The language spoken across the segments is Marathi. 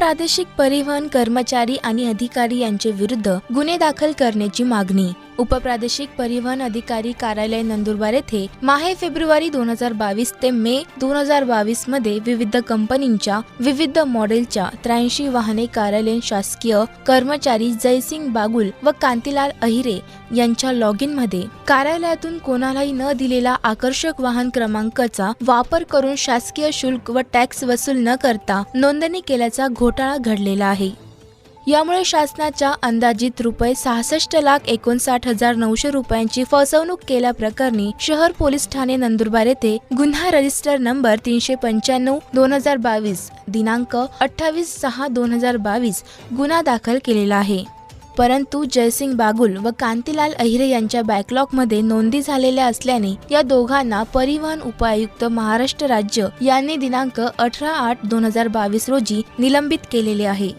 प्रादेशिक परिवहन कर्मचारी आणि अधिकारी यांचे विरुद्ध गुन्हे दाखल करण्याची मागणी. उपप्रादेशिक परिवहन अधिकारी कार्यालय नंदुरबार येथे माहे फेब्रुवारी दोन हजार बावीस ते मे दोन हजार बावीसमध्ये विविध कंपनींच्या विविध मॉडेलच्या त्र्याऐंशी वाहने कार्यालयीन शासकीय कर्मचारी जयसिंग बागुल व कांतीलाल अहिरे यांच्या लॉगिनमध्ये. कार्यालयातून कोणालाही न दिलेला आकर्षक वाहन क्रमांकाचा वापर करून शासकीय शुल्क व टॅक्स वसूल न करता नोंदणी केल्याचा घोटाळा घडलेला आहे. यामुळे शासनाच्या अंदाजित रुपये सहासष्ट लाख एकोणसाठ हजार नऊशे रुपयांची फसवणूक केल्याप्रकरणी शहर पोलीस ठाणे नंदुरबार येथे गुन्हा रजिस्टर नंबर तीनशे पंच्याण्णव दोन हजार बावीस दिनांक अठ्ठावीस सहा दोन हजार बावीस गुन्हा दाखल केलेला आहे. परंतु जयसिंग बागुल व कांतीलाल अहिरे यांच्या बॅकलॉगमध्ये नोंदी झालेल्या असल्याने या दोघांना परिवहन उपायुक्त महाराष्ट्र राज्य यांनी दिनांक अठरा आठ दोन हजार बावीस रोजी निलंबित केलेले आहे.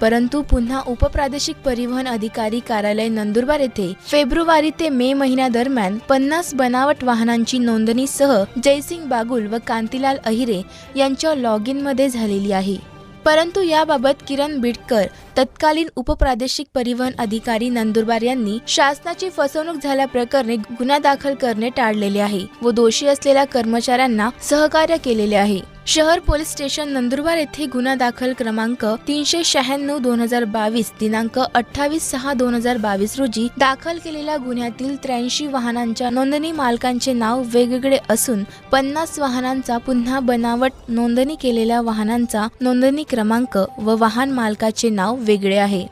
परंतु पुन्हा उपप्रादेशिक परिवहन अधिकारी कार्यालय नंदुरबार येथे फेब्रुवारी ते मे महिन्यादरम्यान पन्नास बनावट वाहनांची नोंदणीसह जयसिंग बागुल व कांतीलाल अहिरे यांच्या लॉग इनमध्ये झालेली आहे. परंतु याबाबत किरण बिडकर तत्कालीन उपप्रादेशिक परिवहन अधिकारी नंदुरबार यांनी शासनाची फसवणूक झाल्याप्रकरणी गुन्हा दाखल करणे टाळलेले आहे व दोषी असलेल्या कर्मचाऱ्यांना सहकार्य केलेले आहे. शहर पोलीस स्टेशन नंदुरबार येथे गुन्हा दाखल क्रमांक तीनशे शहाण्णव दोन हजार बावीस दिनांक अठ्ठावीस सहा दोन हजार बावीस रोजी दाखल केलेल्या गुन्ह्यातील त्र्याऐंशी वाहनांच्या नोंदणी मालकांचे नाव वेगवेगळे असून पन्नास वाहनांचा पुन्हा बनावट नोंदणी केलेल्या वाहनांचा नोंदणी क्रमांक व वाहन मालकाचे नाव वेगळे आहे.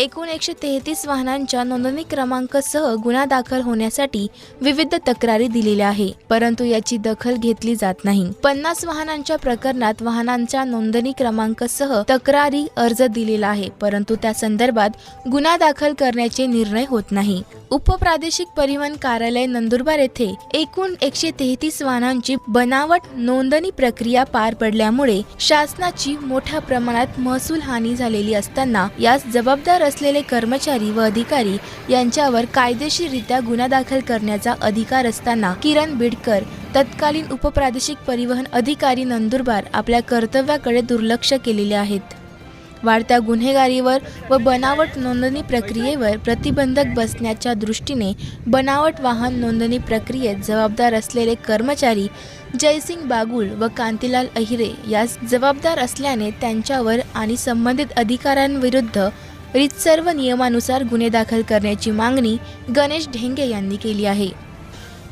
एकूण एकशे तेहतीस वाहनांच्या नोंदणी क्रमांकासह गुन्हा दाखल होण्यासाठी विविध तक्रारी दिलेल्या आहे परंतु याची दखल घेतली जात नाही. पन्नास वाहनांच्या प्रकरणात वाहनांच्या नोंदणी क्रमांकासह तक्रारी अर्ज दिलेला आहे. परंतु त्या संदर्भात गुन्हा दाखल करण्याचे निर्णय होत नाही. उपप्रादेशिक परिवहन कार्यालय नंदुरबार येथे एकूण एकशे तेहतीस वाहनांची बनावट नोंदणी प्रक्रिया पार पडल्यामुळे शासनाची मोठ्या प्रमाणात महसूल हानी झालेली असताना यास जबाबदार असलेले कर्मचारी व अधिकारी यांच्यावर कायदेशीररित्या गुन्हा दाखल करण्याचा अधिकार असताना किरण बिडकर तत्कालीन उपप्रादेशिक परिवहन अधिकारी नंदुरबार आपल्या कर्तव्याकडे दुर्लक्ष केलेले आहेत. वाढत्या गुन्हेगारीवर व बनावट नोंदणी प्रक्रियेवर प्रतिबंधक बसण्याच्या दृष्टीने बनावट वाहन नोंदणी प्रक्रियेत जबाबदार असलेले कर्मचारी जयसिंग बागुल व कांतीलाल अहिरे यास जबाबदार असल्याने त्यांच्यावर आणि संबंधित अधिकाऱ्यांविरुद्ध सर्व नियमानुसार गुन्हे दाखल करण्याची मागणी गणेश ढेंगे यांनी केली आहे.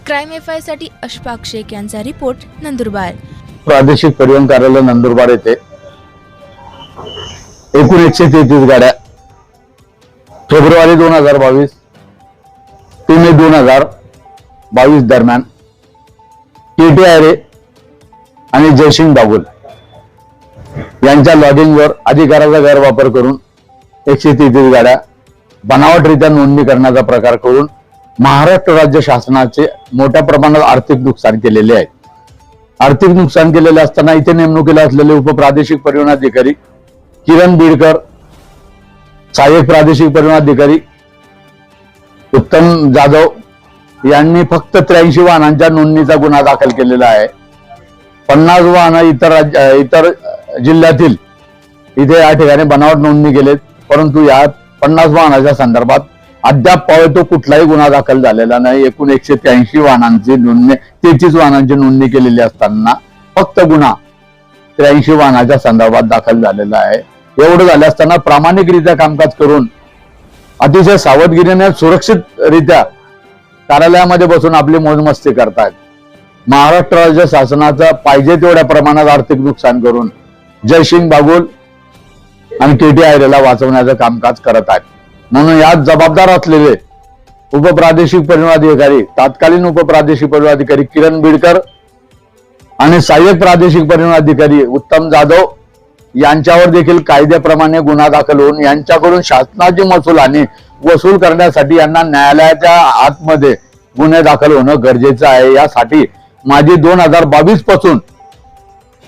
क्राईम एफ आयसाठी अशफाक शेख यांचा रिपोर्ट नंदुरबार. प्रादेशिक परिवहन कार्यालय नंदुरबार येथे एकूण एकशे तेहतीस गाड्या फेब्रुवारी दोन हजार बावीस ते मे दोन हजार बावीस दरम्यान केटी आयरे आणि जयसिंग बागुल यांच्या लॉगिंगवर अधिकाराचा गैरवापर करून एकशे तेहतीस गाड्या बनावटरित्या नोंदणी करण्याचा प्रकार करून महाराष्ट्र राज्य शासनाचे मोठ्या प्रमाणात आर्थिक नुकसान केलेले आहे. आर्थिक नुकसान केलेले असताना इथे नेमणुकीला असलेले उपप्रादेशिक परिवहन अधिकारी किरण बीडकर सहाय्यक प्रादेशिक परिवहन अधिकारी उत्तम जाधव यांनी फक्त त्र्याऐंशी वाहनांच्या नोंदणीचा गुन्हा दाखल केलेला आहे. पन्नास वाहनं इतर राज्य इतर जिल्ह्यातील इथे या ठिकाणी बनावट नोंदणी केलेत. परंतु या पन्नास वाहनाच्या संदर्भात अद्याप पावे तो कुठलाही गुन्हा दाखल झालेला नाही. एकूण एकशे त्र्याऐंशी वाहनांची नोंदणी तेहतीस वाहनांची नोंदणी केलेली असताना फक्त गुन्हा त्र्याऐंशी वाहनाच्या संदर्भात दाखल झालेला आहे. एवढं झालं असताना प्रामाणिकरित्या कामकाज करून अतिशय सावधगिरीने सुरक्षितरित्या कार्यालयामध्ये बसून आपली मोजमस्ती करतायत. महाराष्ट्र राज्य शासनाचं पाहिजे तेवढ्या प्रमाणात आर्थिक नुकसान करून जयसिंग बागुल आणि केटी आयरेला वाचवण्याचं कामकाज करत आहेत. म्हणून यात जबाबदार असलेले उपप्रादेशिक परिणाधिकारी तत्कालीन तात्कालीन उपप्रादेशिक परिणाधिकारी किरण बिडकर आणि सहाय्यक प्रादेशिक परिवहन अधिकारी उत्तम जाधव यांच्यावर देखील कायद्याप्रमाणे गुन्हा दाखल होऊन यांच्याकडून शासनाची महसूल आणि वसूल करण्यासाठी यांना न्यायालयाच्या आतमध्ये गुन्हे दाखल होणं गरजेचं आहे. यासाठी माझी दोन हजार बावीसपासून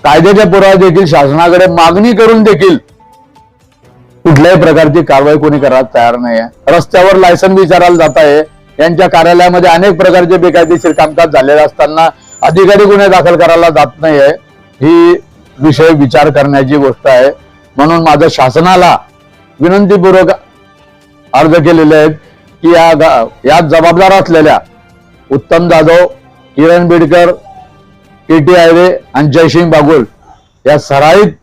कायद्याच्या पुरावा देखील शासनाकडे मागणी करून देखील कुठल्याही प्रकारची कारवाई कोणी करायला तयार नाही आहे रस्त्यावर लायसन विचारायला जात आहे यांच्या कार्यालयामध्ये अनेक प्रकारचे बेकायदेशीर कामकाज झालेले असताना अधिकारी गुन्हे दाखल करायला जात नाही आहे ही विषय विचार करण्याची गोष्ट आहे. म्हणून माझं शासनाला विनंतीपूर्वक अर्ज केलेले आहेत की या यात जबाबदार असलेल्या उत्तम जाधव किरण बिडकर के टी आयरे आणि जयसिंग बागुल या सराईत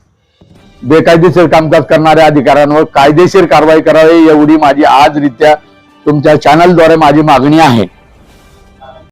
बेकायदेशीर कामकाज करणाऱ्या अधिकाऱ्यांवर कायदेशीर कारवाई करावी एवढी माझी आजरित्या तुमच्या चॅनलद्वारे माझी मागणी आहे.